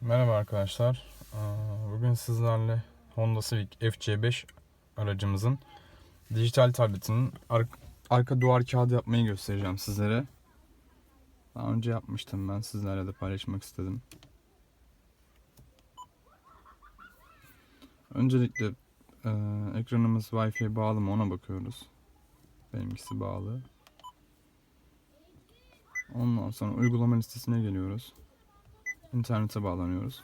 Merhaba arkadaşlar. Aa, Bugün sizlerle Honda Civic FC5 aracımızın dijital tabletinin ar- arka duvar kağıdı yapmayı göstereceğim sizlere. Daha önce yapmıştım ben sizlerle de paylaşmak istedim. Öncelikle e, ekranımız Wi-Fi bağlı mı ona bakıyoruz. Benimkisi bağlı. Ondan sonra uygulama listesine geliyoruz. İnternete bağlanıyoruz.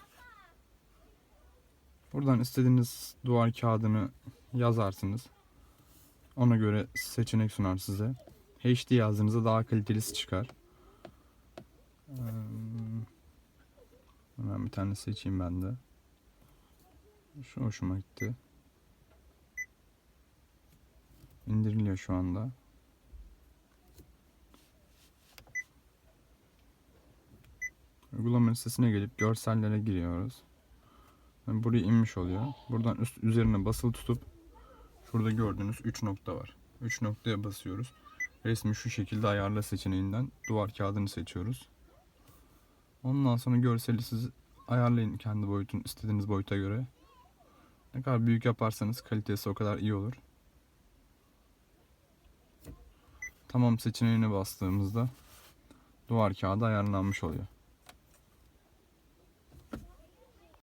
Buradan istediğiniz duvar kağıdını yazarsınız. Ona göre seçenek sunar size. HD yazdığınızda daha kalitelisi çıkar. Hemen bir tane seçeyim ben de. Şu hoşuma gitti. İndiriliyor şu anda. Uygulama listesine gelip görsellere giriyoruz. Yani buraya inmiş oluyor. Buradan üst üzerine basılı tutup şurada gördüğünüz 3 nokta var. 3 noktaya basıyoruz. Resmi şu şekilde ayarla seçeneğinden duvar kağıdını seçiyoruz. Ondan sonra görseli siz ayarlayın kendi boyutun istediğiniz boyuta göre. Ne kadar büyük yaparsanız kalitesi o kadar iyi olur. Tamam seçeneğine bastığımızda duvar kağıdı ayarlanmış oluyor.